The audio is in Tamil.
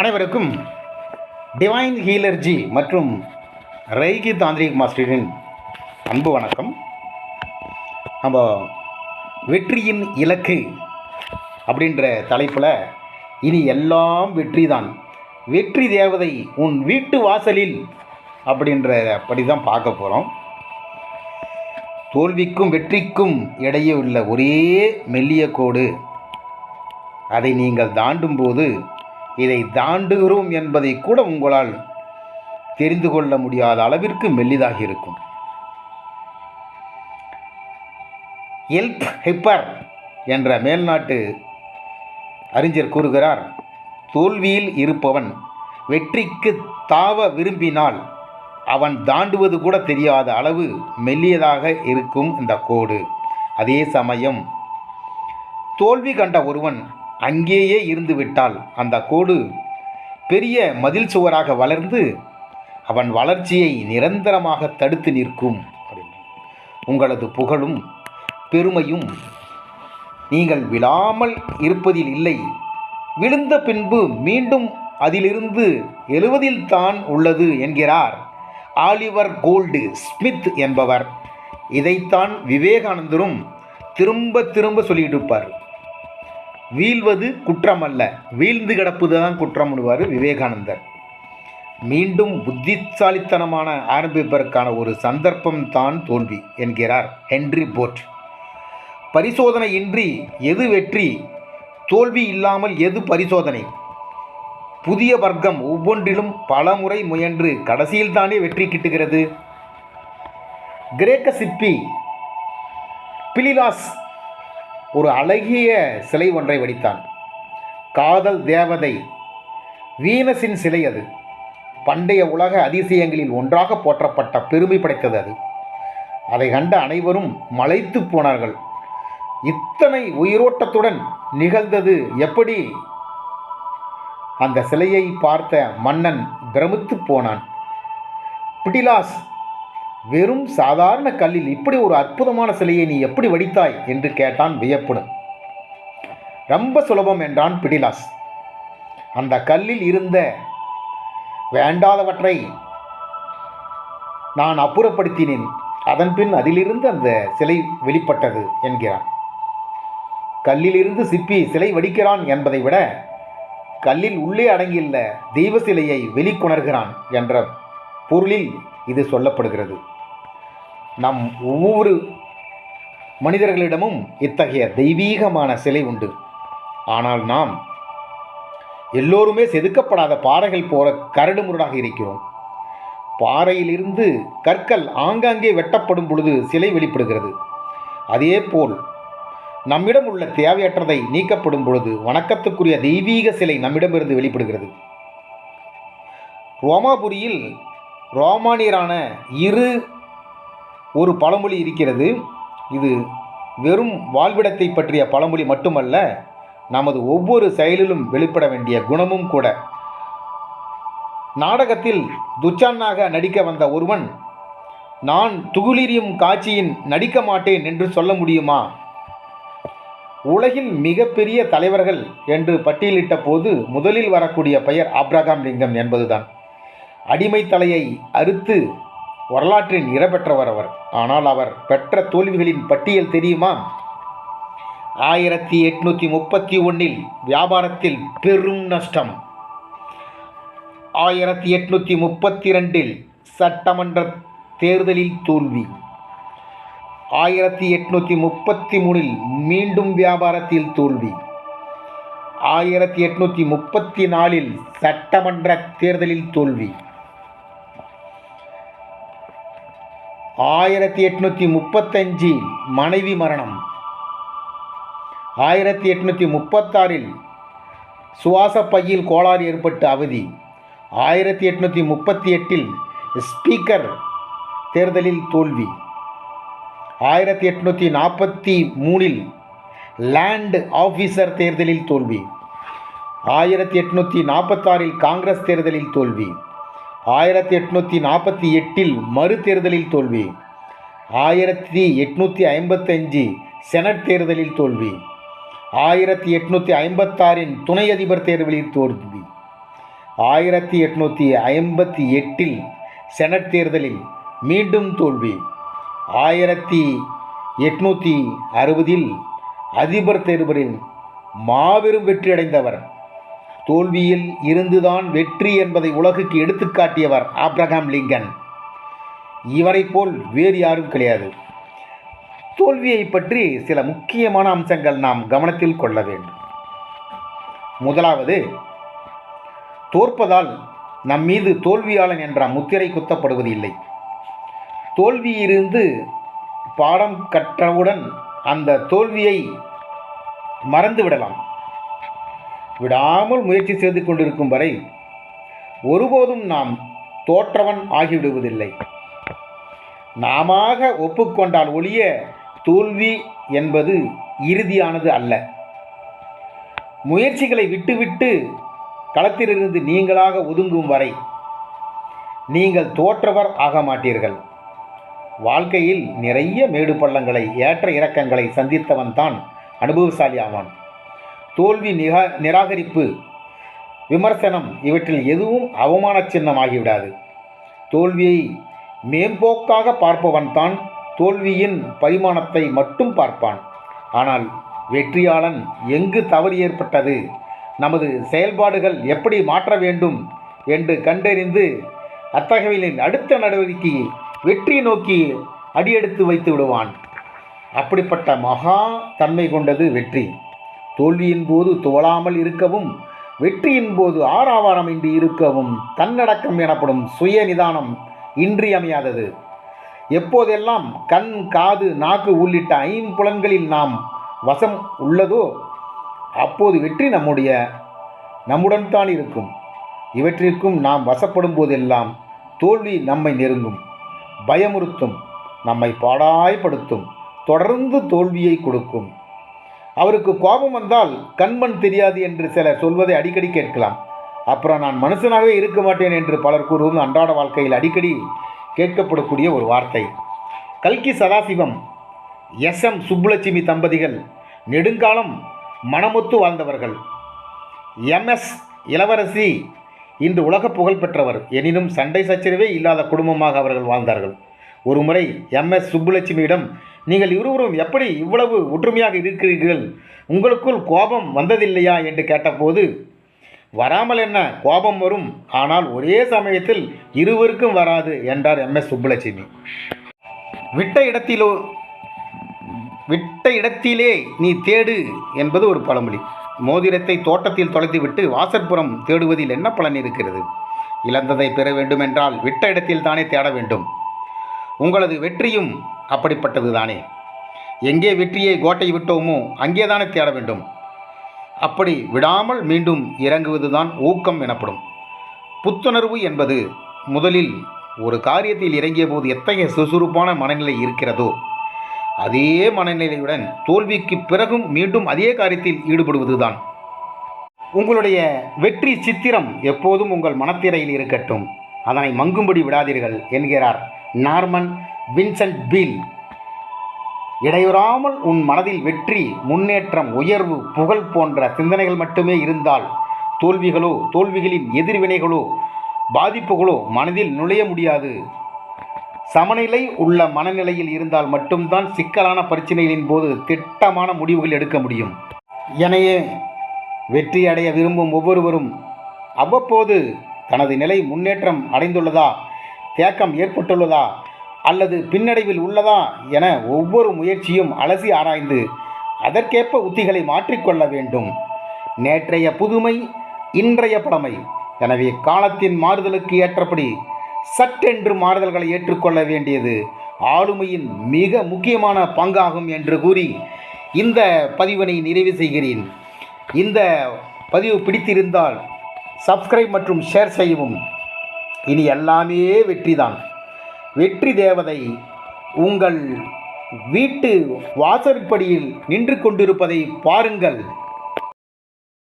அனைவருக்கும் டிவைன் ஹீலர்ஜி மற்றும் ரைகி தாந்திரிக் மாஸ்டரின் அன்பு வணக்கம். நம்ம வெற்றியின் இலக்கு அப்படின்ற தலைப்பில் இனி எல்லாம் வெற்றி தான் வெற்றி தேவதை உன் வீட்டு வாசலில் அப்படின்ற படி தான் பார்க்க போகிறோம் தோல்விக்கும் வெற்றிக்கும் இடையே உள்ள ஒரே மெல்லிய கோடு. அதை நீங்கள் தாண்டும்போது இதை தாண்டுகிறோம் என்பதை கூட உங்களால் தெரிந்து கொள்ள முடியாத அளவிற்கு மெல்லிதாக இருக்கும். எல்ப் ஹிப்பர் என்ற மேல்நாட்டு அறிஞர் கூறுகிறார் தோல்வியில் இருப்பவன் வெற்றிக்கு தாவ விரும்பினால் அவன் தாண்டுவது கூட தெரியாத அளவு மெல்லியதாக இருக்கும் இந்த கோடு. அதே சமயம் தோல்வி கண்ட ஒருவன் அங்கேயே இருந்துவிட்டால் அந்த கோடு பெரிய மதில் சுவராக வளர்ந்து அவன் வளர்ச்சியை நிரந்தரமாக தடுத்து நிற்கும் உங்களது புகழும் பெருமையும் நீங்கள் விழாமல் இருப்பதில் இல்லை. விழுந்த பின்பு மீண்டும் அதிலிருந்து எழுவதில் தான் உள்ளது என்கிறார் ஆலிவர் கோல்டு ஸ்மித் என்பவர். இதைத்தான் விவேகானந்தரும் திரும்ப திரும்ப சொல்லிட்டு இருப்பார். வீழ்வது குற்றம் அல்ல வீழ்ந்து கிடப்பது தான் குற்றம்னுவார் விவேகானந்தர். மீண்டும் புத்திசாலித்தனமான ஆரம்பிப்பதற்கான ஒரு சந்தர்ப்பம் தான் தோல்வி என்கிறார் ஹென்றி போட் பரிசோதனையின்றி எது வெற்றி? தோல்வி இல்லாமல் எது பரிசோதனை? புதிய வர்க்கம் ஒவ்வொன்றிலும் பல முறை முயன்று கடைசியில் தானே வெற்றி கிட்டுகிறது? கிரேக்க சிற்பி பிலிலாஸ் ஒரு அழகிய சிலை ஒன்றை வடித்தான். காதல் தேவதை வீனஸின் சிலை அது. பண்டைய உலக அதிசயங்களில் ஒன்றாக போற்றப்பட்ட பெருமை படைத்தது அது. அதை கண்ட அனைவரும் மலைத்து போனார்கள். இத்தனை உயிரோட்டத்துடன் நிகழ்ந்தது எப்படி? அந்த சிலையை பார்த்த மன்னன் பிரமித்து போனான். பிடிலாஸ் வெறும் சாதாரண கல்லில் இப்படி ஒரு அற்புதமான சிலையை நீ எப்படி வடித்தாய் என்று கேட்டான் வியப்புடன். ரொம்ப சுலபம் என்றான் பிடிலாஸ். அந்த கல்லில் இருந்த வேண்டாதவற்றை நான் அப்புறப்படுத்தினேன். அதன்பின் அதிலிருந்து அந்த சிலை வெளிப்பட்டது என்கிறான். கல்லிலிருந்து சிப்பி சிலை வடிக்கிறான் என்பதை விட கல்லில் உள்ளே அடங்கியுள்ள தெய்வ சிலையை வெளிக்கொணர்கிறான் என்ற பொருளில் இது சொல்லப்படுகிறது. நம் ஒவ்வொரு மனிதர்களிடமும் இத்தகைய தெய்வீகமான சிலை உண்டு. ஆனால் நாம் எல்லோருமே செதுக்கப்படாத பாறைகள் போல கரடு முரடாக இருக்கிறோம். பாறையிலிருந்து கற்கள் ஆங்காங்கே வெட்டப்படும் பொழுது சிலை வெளிப்படுகிறது. அதேபோல் நம்மிடம் உள்ள தேவையற்றதை நீக்கப்படும் பொழுது வணக்கத்துக்குரிய தெய்வீக சிலை நம்மிடமிருந்து வெளிப்படுகிறது. ரோமாபுரியில் ரோமானியரான இரு ஒரு பழமொழி இருக்கிறது. இது வெறும் வாழ்விடத்தை பற்றிய பழமொழி மட்டுமல்ல நமது ஒவ்வொரு செயலிலும் வெளிப்பட வேண்டிய குணமும் கூட. நாடகத்தில் துச்சானாக நடிக்க வந்த ஒருவன் நான் துகுளிரியும் காட்சியின் நடிக்க மாட்டேன் என்று சொல்ல முடியுமா? உலகில் மிகப்பெரிய தலைவர்கள் என்று பட்டியலிட்ட போது முதலில் வரக்கூடிய பெயர் ஆப்ரகாம் லிங்கம் என்பதுதான். அடிமை தலையை அறுத்து வரலாற்றின் இடம்பெற்றவர் அவர். ஆனால் அவர் பெற்ற தோல்விகளின் பட்டியல் தெரியுமா? ஆயிரத்தி எட்நூற்றி முப்பத்தி ஒன்றில் வியாபாரத்தில் பெரும் நஷ்டம். ஆயிரத்தி எட்நூற்றி முப்பத்தி ரெண்டில் சட்டமன்ற தேர்தலில் தோல்வி. ஆயிரத்தி எட்நூற்றி முப்பத்தி மூணில் மீண்டும் வியாபாரத்தில் தோல்வி. ஆயிரத்தி எட்நூற்றி முப்பத்தி நாலில் சட்டமன்ற தேர்தலில் தோல்வி. ஆயிரத்தி எட்நூற்றி முப்பத்தஞ்சில் மனைவி மரணம். ஆயிரத்தி எட்நூற்றி முப்பத்தாறில் சுவாச பையில் கோளாறு ஏற்பட்டு அவதி. ஆயிரத்தி எட்நூற்றி முப்பத்தி எட்டில் ஸ்பீக்கர் தேர்தலில் தோல்வி. ஆயிரத்தி எட்நூற்றி நாற்பத்தி மூணில் லேண்ட் ஆஃபீஸர் தேர்தலில் தோல்வி. ஆயிரத்தி எட்நூற்றி நாற்பத்தாறில் காங்கிரஸ் தேர்தலில் தோல்வி. ஆயிரத்தி எட்நூற்றி நாற்பத்தி எட்டில் மறு தேர்தலில் தோல்வி. ஆயிரத்தி எட்நூற்றி ஐம்பத்தஞ்சு செனட் தேர்தலில் தோல்வி. ஆயிரத்தி எட்நூற்றி ஐம்பத்தாறின் துணை அதிபர் தேர்தலில் தோல்வி. ஆயிரத்தி எட்நூற்றி ஐம்பத்தி எட்டில் செனட் தேர்தலில் மீண்டும் தோல்வி. ஆயிரத்தி எட்நூற்றி அறுபதில் அதிபர் தேர்தலில் மாபெரும் வெற்றியடைந்தவர் தோல்வியில் இருந்துதான் வெற்றி என்பதை உலகுக்கு எடுத்துக்காட்டியவர் ஆப்ரஹாம் லிங்கன். இவரை போல் வேறு யாரும் கிடையாது. தோல்வியை பற்றி சில முக்கியமான அம்சங்கள் நாம் கவனத்தில் கொள்ள வேண்டும். முதலாவது தோற்பதால் நம் மீது தோல்வியாளன் என்ற முத்திரை குத்தப்படுவது இல்லை தோல்வியிலிருந்து பாடம் கற்றவுடன் அந்த தோல்வியை மறந்துவிடலாம். விடாமல் முயற்சி செய்து கொண்டிருக்கும் வரை ஒருபோதும் நாம் தோற்றவன் ஆகிவிடுவதில்லை. நாம ஒப்புக்கொண்டால் ஒழிய தோல்வி என்பது இறுதியானது அல்ல. முயற்சிகளை விட்டுவிட்டு களத்திலிருந்து நீங்களாக ஒதுங்கும் வரை நீங்கள் தோற்றவர் ஆக மாட்டீர்கள். வாழ்க்கையில் நிறைய மேடு பள்ளங்களை ஏற்ற இறக்கங்களை சந்தித்தவன் தான் அனுபவசாலி ஆவான் தோல்வி நிகா நிராகரிப்பு விமர்சனம் இவற்றில் எதுவும் அவமான சின்னமாகிவிடாது. தோல்வியை மேம்போக்காக பார்ப்பவன்தான் தோல்வியின் பரிமாணத்தை மட்டும் பார்ப்பான். ஆனால் வெற்றியாளன் எங்கு தவறு ஏற்பட்டது நமது செயல்பாடுகள் எப்படி மாற்ற வேண்டும் என்று கண்டறிந்து அத்தகவலின் அடுத்த நடவடிக்கையை வெற்றி நோக்கி அடியெடுத்து வைத்து விடுவான். அப்படிப்பட்ட மகா தன்மை கொண்டது வெற்றி. தோல்வியின் போது துவளாமல் இருக்கவும் வெற்றியின் போது ஆறாவாரமின்றி இருக்கவும் தன்னடக்கம் எனப்படும் சுய நிதானம் இன்றியமையாதது. எப்போதெல்லாம் கண் காது நாக்கு உள்ளிட்ட ஐம்புலன்களில் நாம் வசம் உள்ளதோ அப்போது வெற்றி நம்முடைய நம்முடன் தான் இருக்கும். இவற்றிற்கும் நாம் வசப்படும் போதெல்லாம் தோல்வி நம்மை நெருங்கும். பயமுறுத்தும் நம்மை பாடாய்படுத்தும் தொடர்ந்து தோல்வியை கொடுக்கும். அவருக்கு கோபம் வந்தால் கண்மண் தெரியாது என்று சிலர் சொல்வதை அடிக்கடி கேட்கலாம். அப்புறம் நான் மனுஷனாகவே இருக்க மாட்டேன் என்று பலர் கூறுவது அன்றாட வாழ்க்கையில் அடிக்கடி கேட்கப்படக்கூடிய ஒரு வார்த்தை. கல்கி சதாசிவம் எஸ். எம். சுப்புலட்சுமி தம்பதிகள் நெடுங்காலம் மனமொத்து வாழ்ந்தவர்கள். எம்எஸ் இளவரசி இன்று உலக புகழ் பெற்றவர். எனினும் சண்டை சச்சரவே இல்லாத குடும்பமாக அவர்கள் வாழ்ந்தார்கள். ஒருமுறை எம்எஸ் சுப்புலட்சுமியிடம் நீங்கள் இருவரும் எப்படி இவ்வளவு ஒற்றுமையாக இருக்கிறீர்கள்? உங்களுக்குள் கோபம் வந்ததில்லையா? என்று கேட்டபோது வராமல் என்ன? கோபம் வரும். ஆனால் ஒரே சமயத்தில் இருவருக்கும் வராது என்றார் எம்எஸ் சுப்புலட்சுமி. விட்ட இடத்திலோ விட்ட இடத்திலே நீ தேடு என்பது ஒரு பழமொழி. மோதிரத்தை தோட்டத்தில் தொலைத்துவிட்டு வாசற்புறம் தேடுவதில் என்ன பலன் இருக்கிறது? இழந்ததை பெற வேண்டுமென்றால் விட்ட இடத்தில் தானே தேட வேண்டும். உங்களது வெற்றியும் அப்படிப்பட்டது தானே. எங்கே வெற்றியை கோட்டை விட்டோமோ அங்கே தானே தேட வேண்டும். அப்படி விடாமல் மீண்டும் இறங்குவதுதான் ஊக்கம் எனப்படும். புத்துணர்வு என்பது முதலில் ஒரு காரியத்தில் இறங்கிய போது எத்தகைய சுறுசுறுப்பான மனநிலை இருக்கிறதோ அதே மனநிலையுடன் தோல்விக்கு பிறகும் மீண்டும் அதே காரியத்தில் ஈடுபடுவதுதான். உங்களுடைய வெற்றி சித்திரம் எப்போதும் உங்கள் மனத்திரையில் இருக்கட்டும். அதனை மங்கும்படி விடாதீர்கள் என்கிறார் நார்மன் வின்சென்ட் பீல் இடையுறாமல் உன் மனதில் வெற்றி முன்னேற்றம் உயர்வு புகழ் போன்ற சிந்தனைகள் மட்டுமே இருந்தால் தோல்விகளோ தோல்விகளின் எதிர்வினைகளோ பாதிப்புகளோ மனதில் நுழைய முடியாது. சமநிலை உள்ள மனநிலையில் இருந்தால் மட்டும்தான் சிக்கலான பிரச்சனைகளின் போது திட்டமான முடிவுகள் எடுக்க முடியும். எனவே வெற்றி அடைய விரும்பும் ஒவ்வொருவரும் அவ்வப்போது தனது நிலை முன்னேற்றம் அடைந்துள்ளதா தேக்கம் ஏற்பட்டுள்ளதா அல்லது பின்னடைவில் உள்ளதா என ஒவ்வொரு முயற்சியும் அலசி ஆராய்ந்து அதற்கேற்ப உத்திகளை மாற்றிக்கொள்ள வேண்டும். நேற்றைய புதுமை இன்றைய பழமை. எனவே காலத்தின் மாறுதலுக்கு ஏற்றபடி சட்டென்று மாறுதல்களை ஏற்றுக்கொள்ள வேண்டியது ஆளுமையின் மிக முக்கியமான பங்காகும் என்று கூறி இந்த பதிவினை நிறைவு செய்கிறேன். இந்த பதிவு பிடித்திருந்தால் சப்ஸ்கிரைப் மற்றும் ஷேர் செய்யவும். இனி எல்லாமே வெற்றிதான். வெற்றி தேவதை உங்கள் வீட்டு வாசற்படியில் நின்று கொண்டிருப்பதை பாருங்கள்.